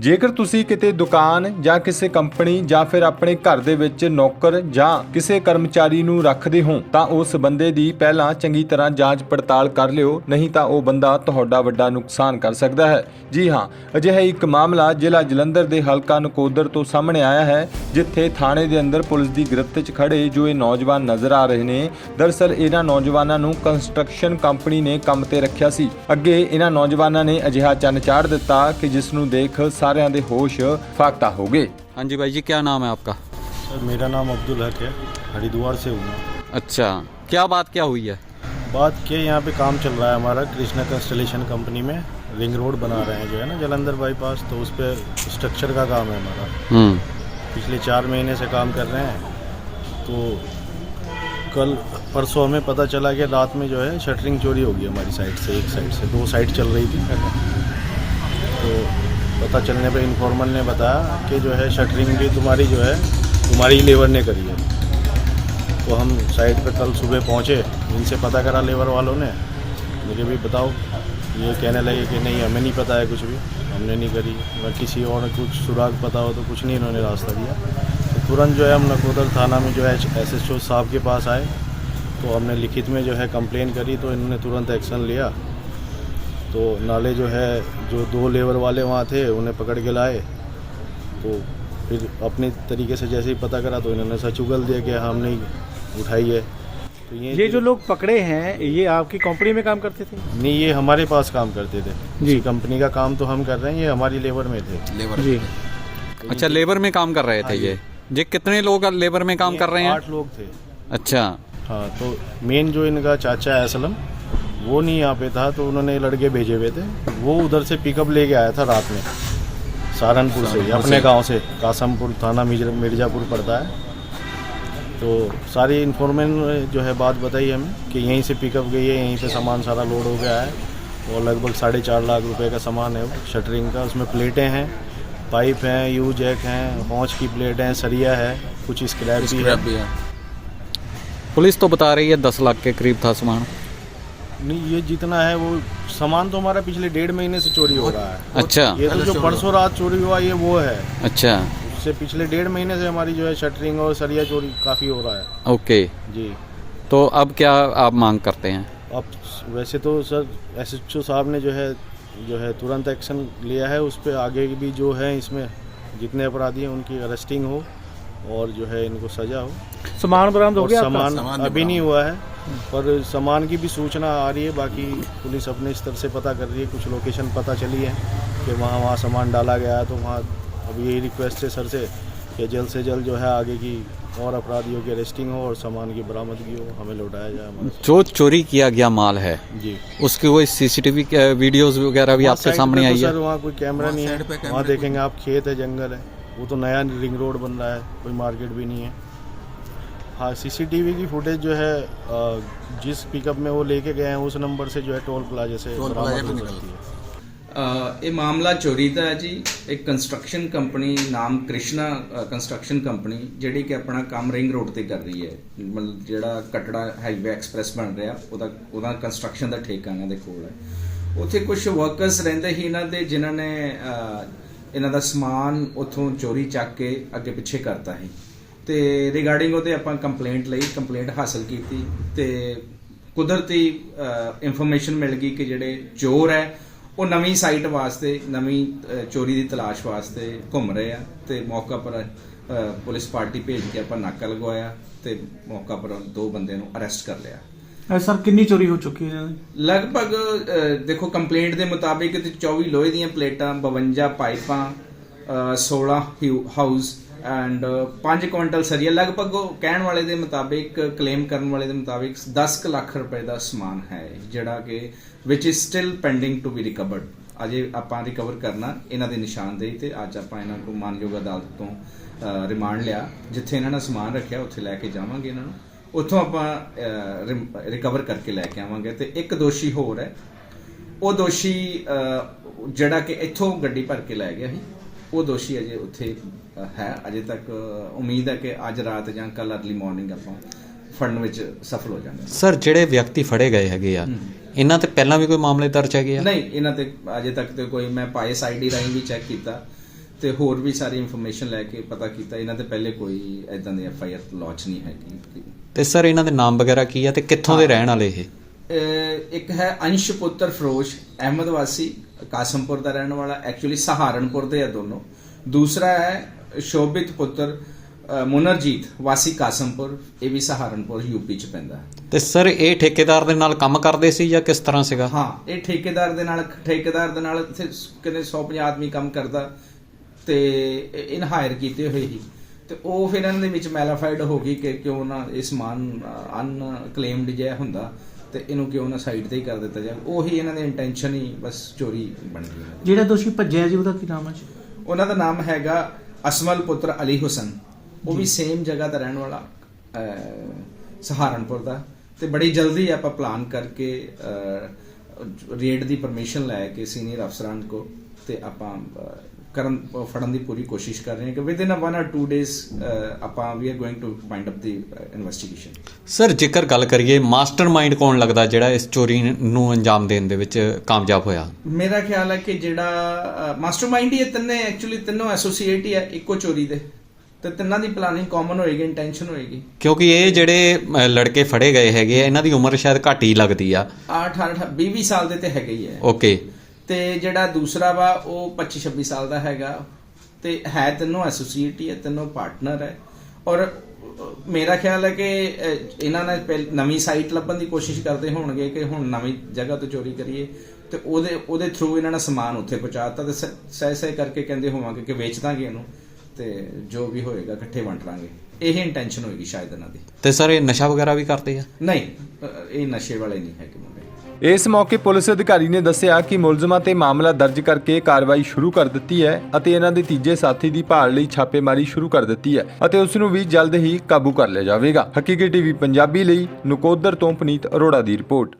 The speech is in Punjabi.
ਜੇਕਰ ਤੁਸੀਂ ਕਿਤੇ ਦੁਕਾਨ ਜਾਂ ਕਿਸੇ ਕੰਪਨੀ ਜਾਂ ਫਿਰ ਆਪਣੇ ਘਰ ਦੇ ਵਿੱਚ ਨੌਕਰ ਜਾਂ ਕਿਸੇ ਕਰਮਚਾਰੀ ਨੂੰ ਰੱਖਦੇ ਹੋ, ਤਾਂ ਉਸ ਬੰਦੇ ਦੀ ਪਹਿਲਾਂ ਚੰਗੀ ਤਰ੍ਹਾਂ ਜਾਂਚ ਪੜਤਾਲ ਕਰ ਲਿਓ, ਨਹੀਂ ਤਾਂ ਉਹ ਬੰਦਾ ਤੁਹਾਡਾ ਵੱਡਾ ਨੁਕਸਾਨ ਕਰ ਸਕਦਾ ਹੈ। ਜੀ ਹਾਂ, ਅਜਿਹਾ ਇੱਕ ਮਾਮਲਾ ਜ਼ਿਲ੍ਹਾ ਜਲੰਧਰ ਦੇ ਹਲਕਾ ਨਕੋਦਰ ਤੋਂ ਸਾਹਮਣੇ ਆਇਆ ਹੈ, ਜਿੱਥੇ ਥਾਣੇ ਦੇ ਅੰਦਰ ਪੁਲਿਸ ਦੀ ਗ੍ਰਿਫਤ 'ਚ ਖੜੇ ਜੋ ਇਹ ਨੌਜਵਾਨ ਨਜ਼ਰ ਆ ਰਹੇ ਨੇ ਦਰਅਸਲ ਇਹਨਾਂ ਨੌਜਵਾਨਾਂ ਨੂੰ ਕੰਸਟਰਕਸ਼ਨ ਕੰਪਨੀ ਨੇ ਕੰਮ ਤੇ ਰੱਖਿਆ ਸੀ। ਅੱਗੇ ਇਹਨਾਂ ਨੌਜਵਾਨਾਂ ਨੇ ਅਜਿਹਾ ਚੰਨ ਚਾੜ ਦਿੱਤਾ ਕਿ ਜਿਸ ਨੂੰ ਦੇਖ ਸਾਰਿਆਂ ਦੇ ਹੋਸ਼ ਫਾਕਤਾ ਹੋ ਗਏ हाँ जी भाई जी क्या नाम है आपका सर मेरा नाम अब्दुल हक है हरिद्वार से हूँ मैं अच्छा क्या बात क्या हुई है बात क्या यहाँ पे काम चल रहा है हमारा कृष्णा कंस्टलेशन कंपनी में रिंग रोड बना रहे हैं जो है ना जलंधर बाईपास तो उस पर स्ट्रक्चर का काम है हमारा हम्म पिछले चार महीने से काम कर रहे हैं तो कल परसों हमें पता चला कि रात में जो है शटरिंग चोरी होगी हमारी साइड से एक साइड से दो साइड चल रही थी तो पता चलने पे इन्फॉर्मर ने बताया कि जो है शटरिंग भी तुम्हारी जो है, तुम्हारी लेबर ने करी है। तो हम साइट पे कल सुबह पहुँचे, इनसे पता करा लेबर वालों ने। मुझे भी बताओ, ये कहने लगे कि नहीं, हमें नहीं पता है कुछ भी, हमने नहीं करी। अगर किसी और कुछ सुराग पता हो तो कुछ नहीं इन्होंने रास्ता दिया। तो तुरंत जो है हम नकोदर थाना में जो है एस एच साहब के पास आए। तो हमने लिखित में जो है कंप्लेन करी तो इन्होंने तुरंत एक्शन लिया। तो नाले जो है जो दो लेबर वाले वहाँ थे उन्हें पकड़ के लाए। तो फिर अपने तरीके से जैसे ही पता करा तो इन्होंने सच उगल दिया कि हम नहीं उठाई है। तो ये ये जो लोग पकड़े हैं ये आपकी कंपनी में काम करते थे? नहीं ये हमारे पास काम करते थे। जी। जी कंपनी का काम तो हम कर रहे हैं ये हमारी लेबर में थे। लेबर जी। अच्छा लेबर में काम कर रहे थे ये? ये कितने लोग लेबर में काम कर रहे हैं? आठ लोग थे। अच्छा। हाँ तो मेन जो इनका चाचा है असलम वो नहीं यहाँ पे था तो उन्होंने लड़के भेजे हुए थे। वो उधर से पिकअप लेके आया था रात में सहारनपुर से अपने गाँव से। कासमपुर थाना मिर्जापुर पड़ता है। तो सारी इन्फॉर्मेशन जो है बात बताई हमें कि यहीं से पिकअप गई है यहीं पे सामान सारा लोड हो गया है और लगभग साढ़े चार लाख रुपए का सामान है वो शटरिंग का। उसमें प्लेटें हैं पाइप हैं यू जैक हैं पहुँच की प्लेट हैं सरिया है कुछ स्क्रैप भी है। पुलिस तो बता रही है दस लाख के करीब था सामान। नहीं ये जितना है वो सामान तो हमारा पिछले डेढ़ महीने से चोरी हो रहा है। अच्छा। ये तो जो परसों रात चोरी हुआ ये वो है। अच्छा। उससे पिछले डेढ़ महीने से हमारी जो है शटरिंग और सरिया चोरी काफ़ी हो रहा है। ओके। जी। तो अब क्या आप मांग करते हैं? अब वैसे तो सर एस एच ओ साहब ने जो है जो है तुरंत एक्शन लिया है। उस पर आगे भी जो है इसमें जितने अपराधी हैं उनकी अरेस्टिंग हो और जो है इनको सजा हो। सामान बरामद हो गया सामान अभी नहीं हुआ है। पर सामान की भी सूचना आ रही है बाकी पुलिस अपने स्तर से पता कर रही है कुछ लोकेशन पता चली है कि वहाँ वहाँ सामान डाला गया है तो वहाँ अब यही रिक्वेस्ट है सर से कि जल्द से जल्द जो है आगे की और अपराधियों की अरेस्टिंग हो और सामान की बरामदगी हो हमें लौटाया जाए जो चोरी किया गया माल है जी। उसकी कोई सीसीटीवी वीडियोस वगैरह भी आपके सामने आई तो है? सर वहाँ कोई कैमरा नहीं है वहाँ देखेंगे आप खेत है जंगल है वो तो नया रिंग रोड बन रहा है कोई मार्केट भी नहीं है। हाँ सीसीटीवी की फुटेज जो है अ, जिस पिकअप में वो लेके गए हैं उस नंबर से जो है टोल प्लाजा से बरामद हो सकती है ਅ, ਇਹ ਮਾਮਲਾ ਚੋਰੀ ਦਾ ਹੈ ਜੀ ਇੱਕ ਕੰਸਟਰਕਸ਼ਨ ਕੰਪਨੀ ਨਾਮ ਕ੍ਰਿਸ਼ਨਾ ਕੰਸਟਰਕਸ਼ਨ ਕੰਪਨੀ ਜਿਹੜੀ ਕਿ ਆਪਣਾ ਕੰਮ ਰਿੰਗ ਰੋਡ ਤੇ ਕਰ ਰਹੀ ਹੈ ਮਤਲਬ ਜਿਹੜਾ ਕਟੜਾ ਹਾਈਵੇ ਐਕਸਪ੍ਰੈਸ ਬਣ ਰਿਹਾ ਉਹਦਾ ਉਹਦਾ ਕੰਸਟਰਕਸ਼ਨ ਦਾ ਠੇਕਾ ਇਹਨਾਂ ਦੇ ਕੋਲ ਹੈ ਉੱਥੇ ਕੁਝ ਵਰਕਰਸ ਰਹਿੰਦੇ ਸੀ ਇਹਨਾਂ ਦੇ ਜਿਨ੍ਹਾਂ ਨੇ ਅ, ਇਹਨਾਂ ਦਾ ਸਮਾਨ ਉੱਥੋਂ ਚੋਰੀ ਚੱਕ ਕੇ ਅੱਗੇ ਪਿੱਛੇ ਕਰਤਾ ਸੀ ਤੇ ਰਿਗਾਰਡਿੰਗ ਉਹਦੇ ਆਪਾਂ ਕੰਪਲੇਂਟ ਲਈ ਕੰਪਲੇਂਟ ਹਾਸਲ ਕੀਤੀ ਤੇ ਕੁਦਰਤੀ ਇਨਫੋਰਮੇਸ਼ਨ ਮਿਲ ਗਈ ਕਿ ਜਿਹੜੇ ਚੋਰ ਹੈ ਉਹ ਨਵੀਂ ਸਾਈਟ ਵਾਸਤੇ ਨਵੀਂ ਚੋਰੀ ਦੀ ਤਲਾਸ਼ ਵਾਸਤੇ ਘੁੰਮ ਰਹੇ ਆ ਤੇ ਮੌਕਾ ਪਰ ਪੁਲਿਸ ਪਾਰਟੀ ਭੇਜ ਕੇ ਆਪਾਂ ਨਾਕਾ ਲਗਵਾਇਆ ਤੇ ਮੌਕਾ ਪਰ ਦੋ ਬੰਦੇ ਨੂੰ ਅਰੈਸਟ ਕਰ ਲਿਆ। ਸਰ ਕਿੰਨੀ ਚੋਰੀ ਹੋ ਚੁੱਕੀ ਹੈ? ਲਗਭਗ ਦੇਖੋ ਕੰਪਲੇਂਟ ਦੇ ਮੁਤਾਬਿਕ ਤੇ 24 ਲੋਹੇ ਦੀਆਂ ਪਲੇਟਾਂ 52 ਪਾਈਪਾਂ 16 ਹਾਊਸ ਐਂਡ 5 uh, ਕੁਇੰਟਲ ਸਰੀਆ ਲਗਭਗ ਉਹ ਕਹਿਣ ਵਾਲੇ ਦੇ ਮੁਤਾਬਿਕ ਕਲੇਮ ਕਰਨ ਵਾਲੇ ਦੇ ਮੁਤਾਬਿਕ 10 ਕੁ ਲੱਖ ਰੁਪਏ ਦਾ ਸਮਾਨ ਹੈ, ਜਿਹੜਾ ਕਿ ਵਿਚ is still pending to be recovered ਅਜੇ ਆਪਾਂ ਰਿਕਵਰ ਕਰਨਾ ਇਹਨਾਂ ਦੇ ਨਿਸ਼ਾਨਦੇਹੀ ਤੇ ਅੱਜ ਆਪਾਂ ਇਹਨਾਂ ਨੂੰ ਮਾਨਯੋਗ ਅਦਾਲਤ ਤੋਂ ਰਿਮਾਂਡ ਲਿਆ, ਜਿੱਥੇ ਇਹਨਾਂ ਨੇ ਸਮਾਨ ਰੱਖਿਆ, ਉੱਥੇ ਲੈ ਕੇ ਜਾਵਾਂਗੇ ਇਹਨਾਂ ਨੂੰ। ਉੱਥੋਂ ਆਪਾਂ ਰਿਕਵਰ ਕਰਕੇ ਲੈ ਕੇ ਆਵਾਂਗੇ ਤੇ ਇੱਕ ਦੋਸ਼ੀ ਹੋਰ ਹੈ। ਉਹ ਦੋਸ਼ੀ ਜਿਹੜਾ ਕਿ ਇੱਥੋਂ ਗੱਡੀ ਭਰ ਕੇ ਲੈ ਗਿਆ ਸੀ। ਉਹ ਦੋਸ਼ੀ ਅਜੇ ਉੱਥੇ ਹੈ। ਅਜੇ ਤੱਕ ਉਮੀਦ ਹੈ ਕਿ ਅੱਜ ਰਾਤ ਜਾਂ ਕੱਲ ਅਰਲੀ ਮਾਰਨਿੰਗ ਆਪਾਂ ਫੜਨ ਵਿੱਚ ਸਫਲ ਹੋ ਜਾਵਾਂਗੇ ਸਰ ਜਿਹੜੇ ਵਿਅਕਤੀ ਫੜੇ ਗਏ ਹੈਗੇ ਆ ਇਹਨਾਂ ਤੇ ਪਹਿਲਾਂ ਵੀ ਕੋਈ ਮਾਮਲੇ ਦਰਜ ਹੈਗੇ ਆ? ਨਹੀਂ ਇਹਨਾਂ ਤੇ ਅਜੇ ਤੱਕ ਤੇ ਕੋਈ ਮੈਂ ਪਾਏ ਆਈਡੀ ਰਾਹੀਂ ਵੀ ਚੈੱਕ ਕੀਤਾ ਤੇ ਹੋਰ ਵੀ ਸਾਰੀ ਇਨਫੋਰਮੇਸ਼ਨ ਲੈ ਕੇ ਪਤਾ ਕੀਤਾ ਇਹਨਾਂ ਦੇ ਪਹਿਲੇ ਕੋਈ ਐਦਾਂ ਦੀ ਐਫ ਆਈ ਆਰ ਲਾਂਚ ਨਹੀਂ ਹੈਗੀ। ਤੇ ਸਰ ਇਹਨਾਂ ਦੇ ਨਾਮ ਵਗੈਰਾ ਕੀ ਆ ਤੇ ਕਿੱਥੋਂ ਦੇ ਰਹਿਣ ਵਾਲੇ ਇਹ? ਇੱਕ ਹੈ ਅੰਸ਼ ਪੁੱਤਰ ਫਰੋਸ਼ ਅਹਿਮਦ ਵਾਸੀ ਕਾਸਮਪੁਰ ਦਾ ਰਹਿਣ ਵਾਲਾ ਐਕਚੁਅਲੀ ਸਹਾਰਨਪੁਰ ਦੇ ਆ ਦੋਨੋਂ ਦੂਸਰਾ ਹੈ ਸ਼ੋਭਿਤ ਪੁੱਤਰ ਮੁਨਰਜੀਤ ਵਾਸੀ ਕਾਸਮਪੁਰ ਇਹ ਵੀ ਸਹਾਰਨਪੁਰ ਯੂਪੀ ਚ ਪੈਂਦਾ। ਤੇ ਸਰ ਇਹ ਠੇਕੇਦਾਰ ਦੇ ਨਾਲ ਕੰਮ ਕਰਦੇ ਸੀ ਜਾਂ ਕਿਸ ਤਰ੍ਹਾਂ ਸੀਗਾ ਹਾਂ ਇਹ ਠੇਕੇਦਾਰ ਦੇ ਨਾਲ ਠੇਕੇਦਾਰ ਦੇ ਨਾਲ ਕਿਤੇ 150 ਆਦਮੀ ਕੰਮ ਕਰਦਾ ਤੇ ਇਨ ਹਾਇਰ ਕੀਤੇ ਹੋਏ ਹੀ ਤੇ ਉਹ ਫਿਰ ਇਹਨਾਂ ਦੇ ਵਿੱਚ ਮੈਲਾਫਾਈਡ ਹੋ ਗਈ ਕਿ ਕਿਉਂ ਨਾ ਇਹ ਸਮਾਨ ਅਨਕਲੇਮਡ ਜਿਹਾ ਹੁੰਦਾ ਤੇ ਇਹਨੂੰ ਕਿਉਂ ਨਾ ਸਾਈਡ ਤੇ ਹੀ ਕਰ ਦਿੱਤਾ ਜਾਵੇ? ਉਹੀ ਇਹਨਾਂ ਦੀ ਇੰਟੈਂਸ਼ਨ ਹੀ ਬਸ ਚੋਰੀ ਬਣ ਗਈ ਜਿਹੜਾ ਦੋਸ਼ੀ ਭੱਜਿਆ ਜੀ ਉਹਦਾ ਕੀ ਨਾਮ ਹੈ ਉਹਨਾਂ ਦਾ ਨਾਮ ਹੈਗਾ ਅਸਮਲ ਪੁੱਤਰ ਅਲੀ ਹੁਸਨ। ਉਹ ਵੀ ਸੇਮ ਜਗ੍ਹਾ ਦਾ ਰਹਿਣ ਵਾਲਾ ਸਹਾਰਨਪੁਰ ਦਾ। ਤੇ ਬੜੀ ਜਲਦੀ ਆਪਾਂ ਪਲਾਨ ਕਰਕੇ ਰੇਡ ਦੀ ਪਰਮਿਸ਼ਨ ਲੈ ਕੇ ਸੀਨੀਅਰ ਅਫਸਰਾਂ ਕੋ ਤੇ ਆਪਾਂ ਕਰਨ ਫੜਨ ਦੀ ਪੂਰੀ ਕੋਸ਼ਿਸ਼ ਕਰ ਰਹੇ ਹਾਂ ਕਿ ਵਿਦ ਇਨ 1 অর 2 ਡੇਜ਼ ਆਪਾਂ we are going to find up the investigation sir ਜੇਕਰ ਗੱਲ ਕਰੀਏ ਮਾਸਟਰਮਾਈਂਡ ਕੌਣ ਲੱਗਦਾ ਜਿਹੜਾ ਇਸ ਚੋਰੀ ਨੂੰ ਅੰਜਾਮ ਦੇਣ ਦੇ ਵਿੱਚ ਕਾਮਯਾਬ ਹੋਇਆ? ਮੇਰਾ ਖਿਆਲ ਹੈ ਕਿ ਜਿਹੜਾ ਮਾਸਟਰਮਾਈਂਡ ਹੀ ਤਿੰਨੇ ਐਕਚੁਅਲੀ ਤਿੰਨੋਂ ਐਸੋਸੀਏਟ ਹੀ ਹੈ ਇੱਕੋ ਚੋਰੀ ਦੇ। ਤੇ ਤਿੰਨਾਂ ਦੀ ਪਲਾਨਿੰਗ ਕਾਮਨ ਹੋਏਗੀ ਇੰਟੈਂਸ਼ਨ ਹੋਏਗੀ। ਕਿਉਂਕਿ ਇਹ ਜਿਹੜੇ ਲੜਕੇ ਫੜੇ ਗਏ ਹੈਗੇ ਆ ਇਹਨਾਂ ਦੀ ਉਮਰ ਸ਼ਾਇਦ ਘੱਟ ਹੀ ਲੱਗਦੀ ਆ। 8 18 20 20 ਸਾਲ ਦੇ ਤੇ ਹੈਗੇ ਹੀ ਹੈ। ਓਕੇ ਤੇ ਜਿਹੜਾ ਦੂਸਰਾ ਵਾ ਉਹ 25 26 ਸਾਲ ਦਾ ਹੈਗਾ। ਤੇ ਹੈ ਤਿੰਨੋਂ ਐਸੋਸੀਏਟ ਹੀ ਹੈ ਤਿੰਨੋਂ ਪਾਰਟਨਰ ਹੈ। ਔਰ ਮੇਰਾ ਖਿਆਲ ਹੈ ਕਿ ਇਹਨਾਂ ਨੇ ਪਹਿਲ- ਨਵੀਂ ਸਾਈਟ ਲੱਭਣ ਦੀ ਕੋਸ਼ਿਸ਼ ਕਰਦੇ ਹੋਣਗੇ ਕਿ ਹੁਣ ਨਵੀਂ ਜਗ੍ਹਾ ਤੋਂ ਚੋਰੀ ਕਰੀਏ। ਤੇ ਉਹਦੇ ਉਹਦੇ ਥਰੂ ਇਹਨਾਂ ਨੇ ਸਮਾਨ ਉੱਥੇ ਪਹੁੰਚਾਤਾ ਤੇ ਸਹਿ ਸਹਿ ਕਰਕੇ ਕਹਿੰਦੇ ਹੋਵਾਂਗੇ ਕਿ ਵੇਚ ਦਾਂਗੇ ਇਹਨੂੰ ਤੇ ਜੋ ਵੀ ਹੋਏਗਾ ਇਕੱਠੇ ਵੰਡ ਲਾਂਗੇ। ਇਹ ਇੰਟੈਂਸ਼ਨ ਹੋਏਗੀ ਸ਼ਾਇਦ ਇਹਨਾਂ ਦੀ। ਤੇ ਸਰ ਇਹ ਨਸ਼ਾ ਵਗੈਰਾ ਵੀ ਕਰਦੇ ਆ? ਨਹੀਂ ਇਹ ਨਸ਼ੇ ਵਾਲੇ ਨਹੀਂ ਹੈਗੇ ਮੁੰਡੇ। ਇਸ ਮੌਕੇ ਪੁਲਿਸ ਅਧਿਕਾਰੀ ਨੇ ਦੱਸਿਆ ਕਿ ਮੁਲਜ਼ਮਾਂ ਤੇ ਮਾਮਲਾ ਦਰਜ ਕਰਕੇ ਕਾਰਵਾਈ ਸ਼ੁਰੂ ਕਰ ਦਿੱਤੀ ਹੈ ਅਤੇ ਇਹਨਾਂ ਦੇ ਤੀਜੇ ਸਾਥੀ ਦੀ ਭਾਲ ਲਈ ਛਾਪੇਮਾਰੀ ਸ਼ੁਰੂ ਕਰ ਦਿੱਤੀ ਹੈ ਅਤੇ ਉਸ ਨੂੰ ਵੀ ਜਲਦ ਹੀ ਕਾਬੂ ਕਰ ਲਿਆ ਜਾਵੇਗਾ। ਹਕੀਕੀ ਟੀਵੀ ਪੰਜਾਬੀ ਲਈ ਨਕੋਦਰ ਤੋਂ ਪਨੀਤ ਅਰੋੜਾ ਦੀ ਰਿਪੋਰਟ।